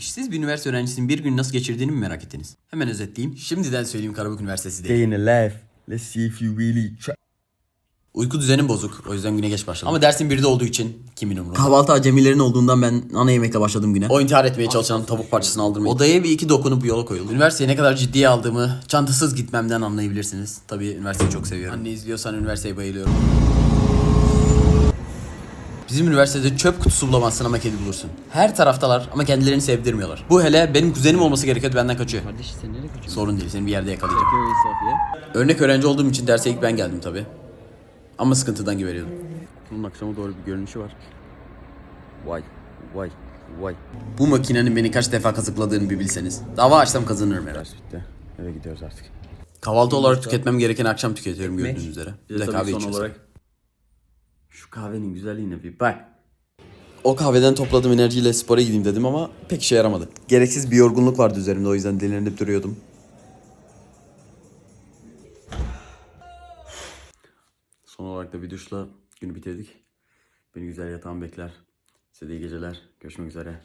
İşsiz bir üniversite öğrencisinin bir gün nasıl geçirdiğini mi merak ettiniz? Hemen özetleyeyim. Şimdiden söyleyeyim Karabük Üniversitesi değil. Stay in alive. Let's see if you really try. Uyku düzenim bozuk. O yüzden güne geç başladım. Ama dersin birde olduğu için kimin umurunda? Kahvaltı acemilerin olduğundan ben ana yemekle başladım güne. O intihar etmeye çalışan tavuk parçasını aldırmayı. Odaya bir iki dokunup yola koyuldu. Üniversiteye ne kadar ciddiye aldığımı çantasız gitmemden anlayabilirsiniz. Tabii üniversiteyi çok seviyorum. Anne izliyorsan üniversiteye bayılıyorum. Bizim üniversitede çöp kutusu bulamazsın ama kedi bulursun. Her taraftalar ama kendilerini sevdirmiyorlar. Bu hele benim kuzenim olması gerekiyordu benden kaçıyor. Kardeş sen nereye kaçıyorsun? Sorun değil seni bir yerde yakalayacağım. Örnek öğrenci olduğum için derse ilk ben geldim tabi. Ama sıkıntıdan geberiyordum. Bunun akşama doğru bir görünüşü var. Vay, vay, vay. Bu makinenin beni kaç defa kazıkladığını bir bilseniz. Dava açsam kazanırım herhalde. Ders bitti. Eve gidiyoruz artık. Kahvaltı olarak tüketmem gereken akşam tüketiyorum gördüğünüz üzere. Bir de kahve olarak- Şu kahvenin güzelliğine bir bak. O kahveden topladığım enerjiyle spora gideyim dedim ama pek işe yaramadı. Gereksiz bir yorgunluk vardı üzerimde o yüzden dilenip duruyordum. Son olarak da bir duşla günü bitirdik. Beni güzel yatağım bekler. Size de iyi geceler. Görüşmek üzere.